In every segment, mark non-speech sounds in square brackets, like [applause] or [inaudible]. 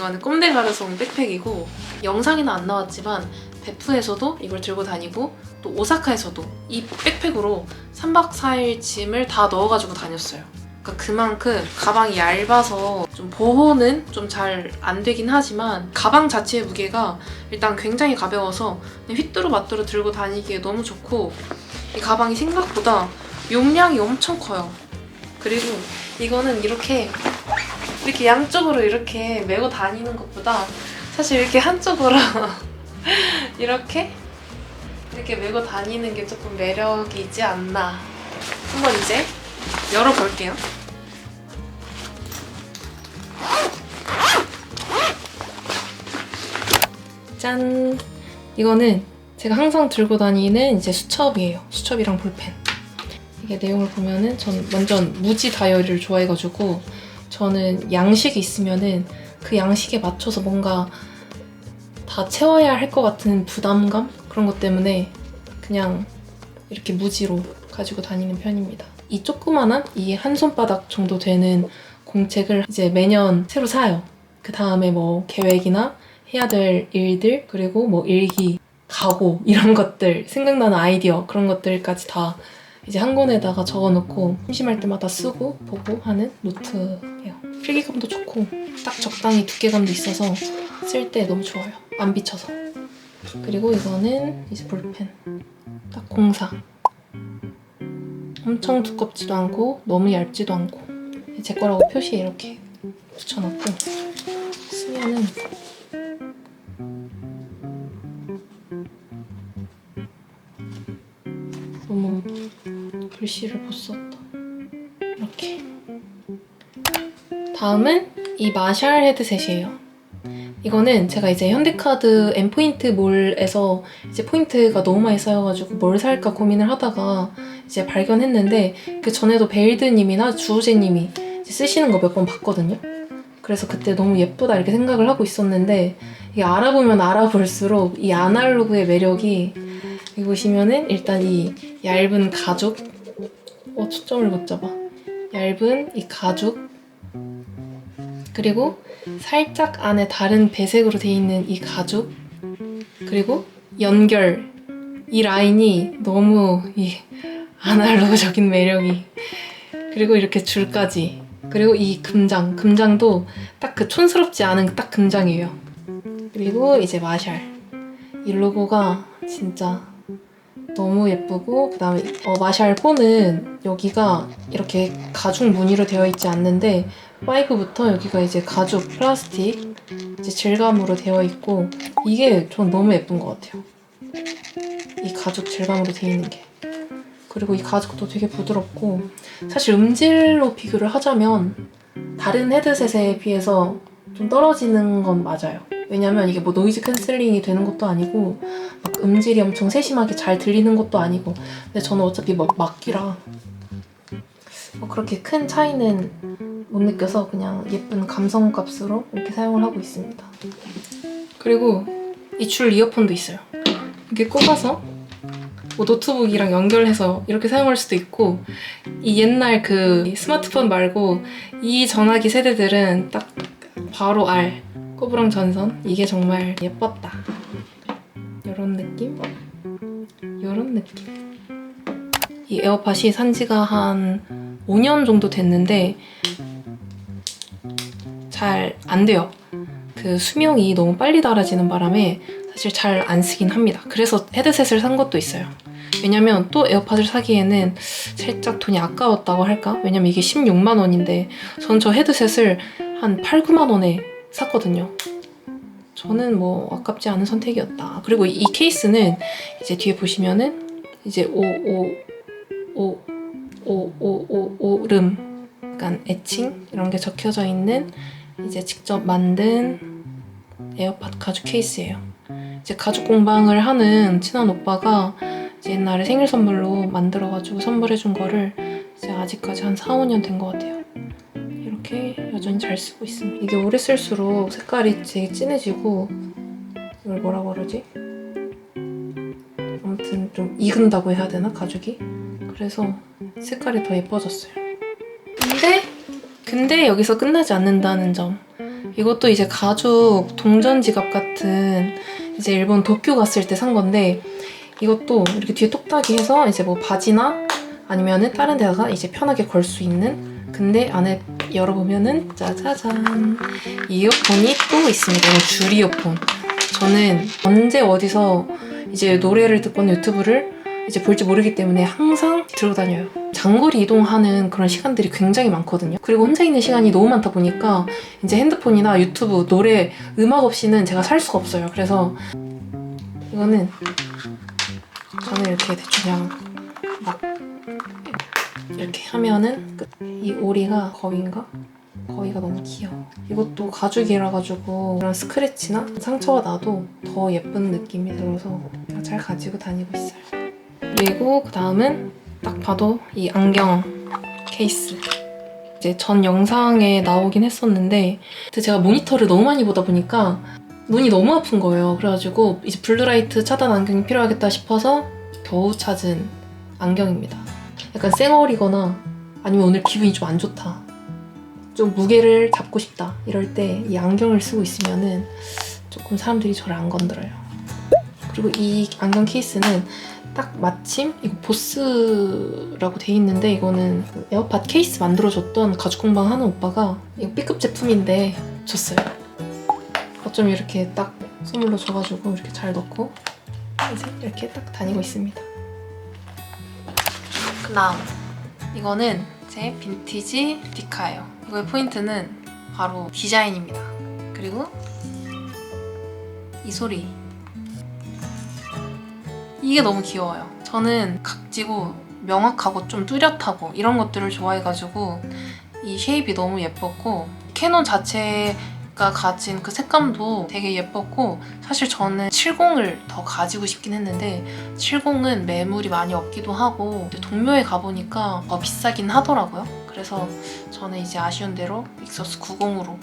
이거는 꼼데 가르송 백팩이고 영상에는 안 나왔지만 베프에서도 이걸 들고 다니고 또 오사카에서도 이 백팩으로 3박 4일 짐을 다 넣어가지고 다녔어요. 그러니까 그만큼 가방이 얇아서 좀 보호는 좀 잘 안 되긴 하지만 가방 자체의 무게가 일단 굉장히 가벼워서 그냥 휘뚜루마뚜루 들고 다니기에 너무 좋고 이 가방이 생각보다 용량이 엄청 커요. 그리고 이거는 이렇게 이렇게 양쪽으로 이렇게 메고 다니는 것보다 사실 이렇게 한쪽으로 [laughs] 이렇게 이렇게 메고 다니는 게 조금 매력이지 않나. 한번 이제 열어볼게요. 짠! 이거는 제가 항상 들고 다니는 이제 수첩이에요. 수첩이랑 볼펜. 이게 내용을 보면은 전 완전 무지 다이어리를 좋아해가지고 저는 양식이 있으면은 그 양식에 맞춰서 뭔가 다 채워야 할 것 같은 부담감 그런 것 때문에 그냥 이렇게 무지로 가지고 다니는 편입니다. 이 조그만한 이 한 손바닥 정도 되는 공책을 이제 매년 새로 사요. 그 다음에 뭐 계획이나 해야 될 일들 그리고 뭐 일기, 각오 이런 것들 생각나는 아이디어 그런 것들까지 다 이제 한 권에다가 적어놓고 심심할 때마다 쓰고 보고 하는 노트예요. 필기감도 좋고 딱 적당히 두께감도 있어서 쓸 때 너무 좋아요. 안 비쳐서. 그리고 이거는 이제 볼펜. 딱 공사. 엄청 두껍지도 않고 너무 얇지도 않고 제 거라고 표시에 이렇게 붙여놨고 쓰면은 너무 글씨를 못 썼다. 다음은 이 마샬 헤드셋이에요. 이거는 제가 이제 현대카드 M포인트 몰에서 이제 포인트가 너무 많이 쌓여가지고 뭘 살까 고민을 하다가 이제 발견했는데 그 전에도 베일드님이나 주우재님이 쓰시는 거 몇 번 봤거든요. 그래서 그때 너무 예쁘다 이렇게 생각을 하고 있었는데 이게 알아보면 알아볼수록 이 아날로그의 매력이 여기 보시면은 일단 이 얇은 가죽 어 초점을 못 잡아 얇은 이 가죽 그리고 살짝 안에 다른 배색으로 돼 있는 이 가죽 그리고 연결 이 라인이 너무 이 아날로그적인 매력이 그리고 이렇게 줄까지 그리고 이 금장 금장도 딱 그 촌스럽지 않은 딱 금장이에요. 그리고 이제 마샬. 이 로고가 진짜 너무 예쁘고 그다음에 어, 마샬 폰은 여기가 이렇게 가죽 무늬로 되어 있지 않는데 5부터 여기가 이제 가죽 플라스틱 이제 질감으로 되어 있고 이게 전 너무 예쁜 것 같아요. 이 가죽 질감으로 되어 있는 게 그리고 이 가죽도 되게 부드럽고 사실 음질로 비교를 하자면 다른 헤드셋에 비해서 좀 떨어지는 건 맞아요. 왜냐면 이게 뭐 노이즈 캔슬링이 되는 것도 아니고 막 음질이 엄청 세심하게 잘 들리는 것도 아니고 근데 저는 어차피 막 막기라 뭐 그렇게 큰 차이는 못 느껴서 그냥 예쁜 감성 값으로 이렇게 사용을 하고 있습니다. 그리고 이줄 이어폰도 있어요. 이렇게 꼽아서 뭐 노트북이랑 연결해서 이렇게 사용할 수도 있고 이 옛날 그 스마트폰 말고 이 전화기 세대들은 딱 바로 R 꼬부랑 전선 이게 정말 예뻤다. 이런 느낌? 이런 느낌. 이 에어팟이 산 지가 한 5년 정도 됐는데 잘 안 돼요. 그 수명이 너무 빨리 닳아지는 바람에 사실 잘 안 쓰긴 합니다. 그래서 헤드셋을 산 것도 있어요. 왜냐면 또 에어팟을 사기에는 살짝 돈이 아까웠다고 할까? 왜냐면 이게 16만 원인데 전 저 헤드셋을 한 8, 9만 원에 샀거든요. 저는 뭐 아깝지 않은 선택이었다. 그리고 이 케이스는 이제 뒤에 보시면은 이제 오, 오, 오, 오, 오, 오, 오름, 약간 애칭 이런 게 적혀져 있는 이제 직접 만든 에어팟 가죽 케이스예요. 이제 가죽 공방을 하는 친한 오빠가 옛날에 생일 선물로 만들어가지고 선물해준 거를 이제 아직까지 한 4, 5년 된 것 같아요. 이렇게 여전히 잘 쓰고 있습니다. 이게 오래 쓸수록 색깔이 되게 진해지고 이걸 뭐라고 그러지? 아무튼 좀 익은다고 해야 되나 가죽이? 그래서 색깔이 더 예뻐졌어요. 근데 근데 여기서 끝나지 않는다는 점. 이것도 이제 가죽 동전 지갑 같은 이제 일본 도쿄 갔을 때 산 건데 이것도 이렇게 뒤에 똑딱이 해서 이제 뭐 바지나 아니면은 다른 데다가 이제 편하게 걸 수 있는 근데 안에 열어보면은 짜자잔 이어폰이 또 있습니다. 이거 줄 이어폰. 저는 언제 어디서 이제 노래를 듣거나 유튜브를 이제 볼지 모르기 때문에 항상 들고 다녀요. 장거리 이동하는 그런 시간들이 굉장히 많거든요. 그리고 혼자 있는 시간이 너무 많다 보니까 이제 핸드폰이나 유튜브, 노래, 음악 없이는 제가 살 수가 없어요. 그래서 이거는 저는 이렇게 대충 그냥 막 이렇게 하면은 끝. 이 오리가 거위인가? 거위가 너무 귀여워. 이것도 가죽이라 가지고 그런 스크래치나 상처가 나도 더 예쁜 느낌이 들어서 잘 가지고 다니고 있어요. 그리고 그 다음은 딱 봐도 이 안경 케이스. 이제 전 영상에 나오긴 했었는데 제가 모니터를 너무 많이 보다 보니까 눈이 너무 아픈 거예요. 그래가지고 이제 블루라이트 차단 안경이 필요하겠다 싶어서 겨우 찾은 안경입니다. 약간 쌩얼이거나 아니면 오늘 기분이 좀 안 좋다. 좀 무게를 잡고 싶다. 이럴 때 이 안경을 쓰고 있으면은 조금 사람들이 저를 안 건드려요. 그리고 이 안경 케이스는 딱 마침 이거 보스라고 돼 있는데 이거는 그 에어팟 케이스 만들어줬던 가죽 공방 하는 오빠가 이거 B급 제품인데 줬어요. 어쩜 이렇게 딱 선물로 줘가지고 이렇게 잘 넣고 이렇게 딱 다니고 있습니다. 그다음 이거는 제 빈티지 디카예요. 이거의 포인트는 바로 디자인입니다. 그리고 이 소리. 이게 너무 귀여워요. 저는 각지고 명확하고 좀 뚜렷하고 이런 것들을 좋아해가지고 이 쉐입이 너무 예뻤고 캐논 자체가 가진 그 색감도 되게 예뻤고 사실 저는 70을 더 가지고 싶긴 했는데 70은 매물이 많이 없기도 하고 동묘에 가보니까 더 비싸긴 하더라고요. 그래서 저는 이제 아쉬운 대로 믹서스 90으로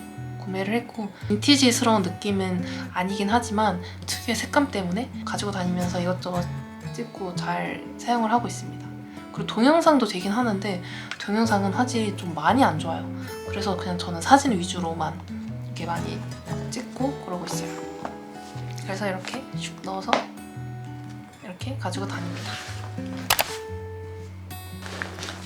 구매를 했고 빈티지스러운 느낌은 아니긴 하지만 특유의 색감 때문에 가지고 다니면서 이것저것 찍고 잘 사용을 하고 있습니다. 그리고 동영상도 되긴 하는데 동영상은 화질이 좀 많이 안 좋아요. 그래서 그냥 저는 사진 위주로만 이렇게 많이 찍고 그러고 있어요. 그래서 이렇게 슉 넣어서 이렇게 가지고 다닙니다.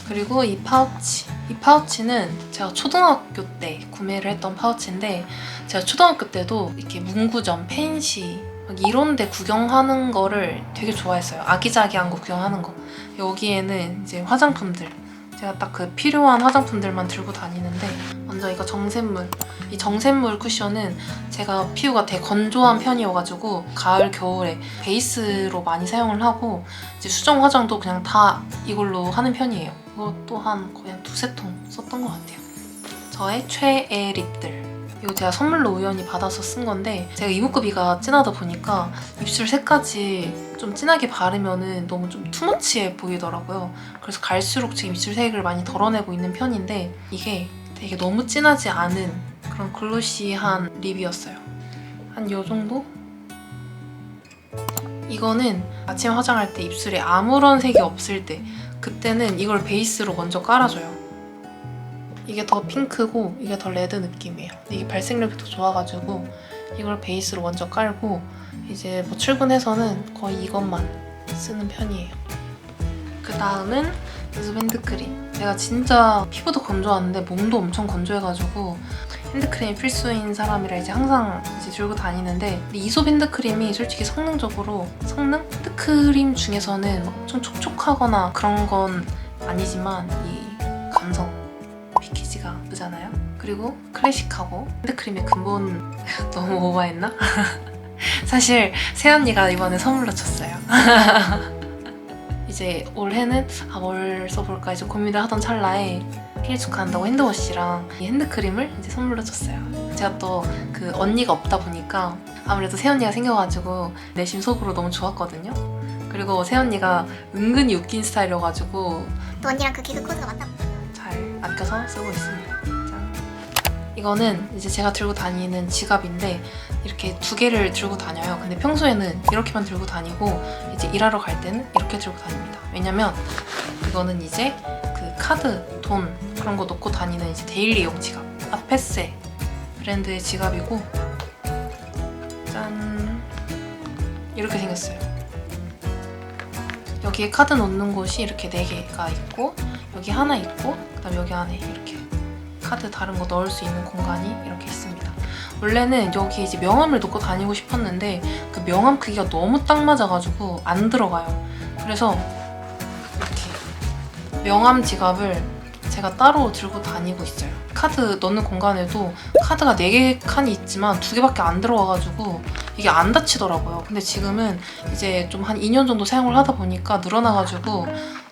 그리고 이 파우치. 이 파우치는 제가 초등학교 때 구매를 했던 파우치인데 제가 초등학교 때도 이렇게 문구점, 펜시 막 이런 데 구경하는 거를 되게 좋아했어요. 아기자기한 거 구경하는 거. 여기에는 이제 화장품들. 제가 딱 그 필요한 화장품들만 들고 다니는데 먼저 이거 정샘물. 이 정샘물 쿠션은 제가 피부가 되게 건조한 편이어가지고 가을 겨울에 베이스로 많이 사용을 하고 이제 수정 화장도 그냥 다 이걸로 하는 편이에요. 이것도 한 거의 한 두세 통 썼던 것 같아요. 저의 최애 립들. 이거 제가 선물로 우연히 받아서 쓴 건데 제가 이목구비가 진하다 보니까 입술 색까지 좀 진하게 바르면은 너무 좀 투머치해 보이더라고요. 그래서 갈수록 제 입술 색을 많이 덜어내고 있는 편인데 이게 되게 너무 진하지 않은 그런 글로시한 립이었어요. 한요 정도? 이거는 아침 화장할 때 입술에 아무런 색이 없을 때 그때는 이걸 베이스로 먼저 깔아줘요. 이게 더 핑크고 이게 더 레드 느낌이에요. 이게 발색력이 더 좋아가지고 이걸 베이스로 먼저 깔고 이제 뭐 출근해서는 거의 이것만 쓰는 편이에요. 그 다음은 이소 핸드크림. 제가 진짜 피부도 건조한데 몸도 엄청 건조해가지고 핸드크림이 필수인 사람이라 이제 항상 이제 들고 다니는데 이솝 핸드크림이 솔직히 성능적으로 성능? 핸드크림 중에서는 막 엄청 촉촉하거나 그런 건 아니지만 이 감성 패키지가 예쁘잖아요. 그리고 클래식하고 핸드크림의 근본 [laughs] 너무 오버했나? [laughs] 사실 새언니가 이번에 선물로 줬어요. [laughs] 이제 올해는 아, 뭘 써볼까 이제 고민을 하던 찰나에 생일 축하한다고 핸드워시랑 이 핸드크림을 이제 선물로 줬어요. 제가 또 그 언니가 없다 보니까 아무래도 새언니가 생겨가지고 내심 속으로 너무 좋았거든요. 그리고 새언니가 은근히 웃긴 스타일이어가지고 또 언니랑 그 개그 코드가 맞다. 잘 아껴서 쓰고 있습니다. 짠. 이거는 이제 제가 들고 다니는 지갑인데 이렇게 두 개를 들고 다녀요. 근데 평소에는 이렇게만 들고 다니고 이제 일하러 갈 때는 이렇게 들고 다닙니다. 왜냐면 이거는 이제 그 카드, 돈 그런 거 넣고 다니는 이제 데일리용 지갑. 앞에세 브랜드의 지갑이고 짠 이렇게 생겼어요. 여기에 카드 넣는 곳이 이렇게 4개가 있고 여기 하나 있고 그다음 여기 안에 이렇게 카드 다른 거 넣을 수 있는 공간이 이렇게 있습니다. 원래는 여기 이제 명함을 넣고 다니고 싶었는데 그 명함 크기가 너무 딱 맞아가지고 안 들어가요. 그래서 이렇게 명함 지갑을 제가 따로 들고 다니고 있어요. 카드 넣는 공간에도 카드가 4개 칸이 있지만 2개밖에 안 들어와가지고 이게 안 닫히더라고요. 근데 지금은 이제 좀 한 2년 정도 사용을 하다 보니까 늘어나가지고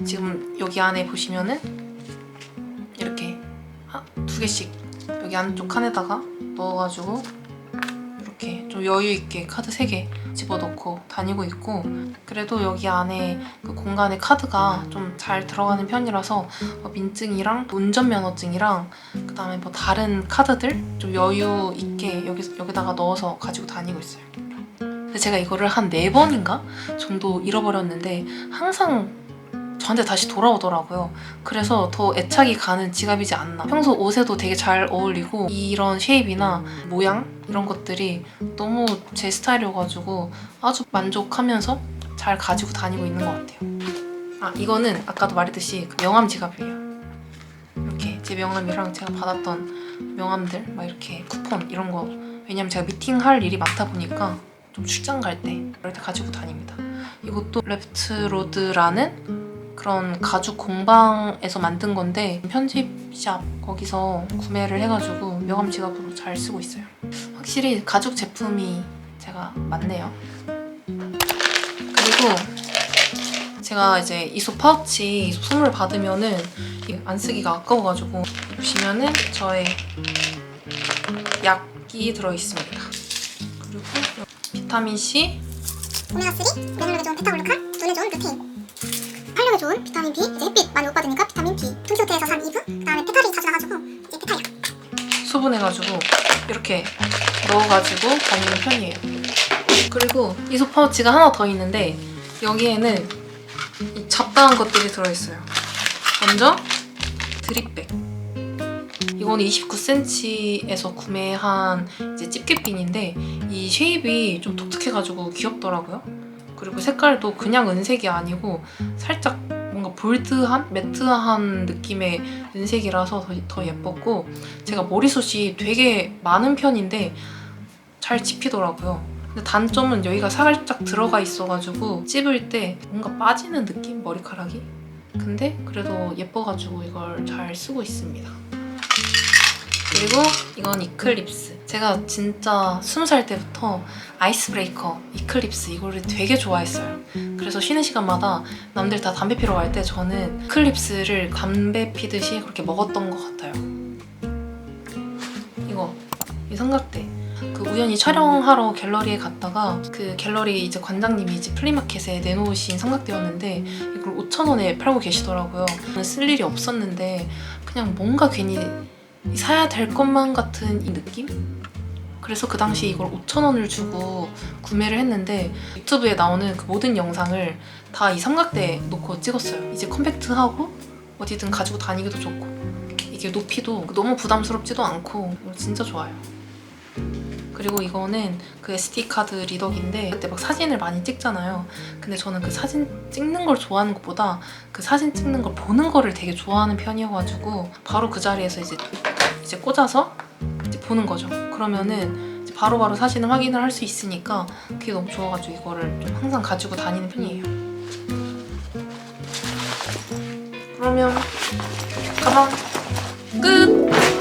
지금 여기 안에 보시면은 두 개씩 여기 안쪽 칸에다가 넣어가지고 이렇게 좀 여유 있게 카드 3개 집어넣고 다니고 있고 그래도 여기 안에 그 공간에 카드가 좀 잘 들어가는 편이라서 뭐 민증이랑 운전면허증이랑 그 다음에 뭐 다른 카드들 좀 여유 있게 여기 여기다가 넣어서 가지고 다니고 있어요. 근데 제가 이거를 한 네 번인가 정도 잃어버렸는데 항상 저한테 다시 돌아오더라고요. 그래서 더 애착이 가는 지갑이지 않나. 평소 옷에도 되게 잘 어울리고 이런 쉐입이나 모양 이런 것들이 너무 제 스타일이어가지고 아주 만족하면서 잘 가지고 다니고 있는 것 같아요. 아 이거는 아까도 말했듯이 그 명함 지갑이에요. 이렇게 제 명함이랑 제가 받았던 명함들 막 이렇게 쿠폰 이런 거 왜냐면 제가 미팅할 일이 많다 보니까 좀 출장 갈 때 이럴 때 가지고 다닙니다. 이것도 레프트로드라는 그런 가죽 공방에서 만든 건데 편집샵 거기서 구매를 해가지고 명함 지갑으로 잘 쓰고 있어요. 확실히 가죽 제품이 제가 많네요. 그리고 제가 이제 이소 파우치 이소 선물 받으면은 안 쓰기가 아까워가지고 보시면은 저의 약이 들어 있습니다. 그리고 비타민 C 오메가3, 면역력에 좋은 베타글루칸, 눈에 좋은 루테인 활력에 좋은 비타민 B, 이제 햇빛 많이 못 받으니까 비타민 B 퉁치호텔에서 산 이브, 그 다음에 페탈이 자주 나가지고 이제 페탈약 수분해가지고 이렇게 넣어가지고 다니는 편이에요. 그리고 이소 파우치가 하나 더 있는데 여기에는 이 잡다한 것들이 들어있어요. 먼저 드립백. 이거는 29cm에서 구매한 이제 집게핀인데 이 쉐입이 좀 독특해가지고 귀엽더라고요. 그리고 색깔도 그냥 은색이 아니고 살짝 뭔가 볼드한 매트한 느낌의 은색이라서 더, 더 예뻤고 제가 머리숱이 되게 많은 편인데 잘 집히더라고요. 근데 단점은 여기가 살짝 들어가 있어가지고 찝을 때 뭔가 빠지는 느낌? 머리카락이? 근데 그래도 예뻐가지고 이걸 잘 쓰고 있습니다. 그리고 이건 이클립스. 제가 진짜 20살 때부터 아이스 브레이커, 이클립스 이거를 되게 좋아했어요. 그래서 쉬는 시간마다 남들 다 담배 피러 갈 때 저는 이클립스를 담배 피듯이 그렇게 먹었던 것 같아요. 이거 이 삼각대. 그 우연히 촬영하러 갤러리에 갔다가 그 갤러리 이제 관장님이 이제 플리마켓에 내놓으신 삼각대였는데 이걸 5,000원에 팔고 계시더라고요. 쓸 일이 없었는데 그냥 뭔가 괜히 사야 될 것만 같은 이 느낌? 그래서 그 당시 이걸 5,000원을 주고 구매를 했는데 유튜브에 나오는 그 모든 영상을 다 이 삼각대에 놓고 찍었어요. 이제 컴팩트하고 어디든 가지고 다니기도 좋고 이게 높이도 너무 부담스럽지도 않고 진짜 좋아요. 그리고 이거는 그 SD 카드 리더기인데 그때 막 사진을 많이 찍잖아요. 근데 저는 그 사진 찍는 걸 좋아하는 것보다 그 사진 찍는 걸 보는 거를 되게 좋아하는 편이어가지고 바로 그 자리에서 이제 이제 꽂아서 이제 보는 거죠. 그러면은 바로바로 사진을 확인을 할 수 있으니까 그게 너무 좋아가지고 이거를 좀 항상 가지고 다니는 편이에요. 그러면 가방 끝!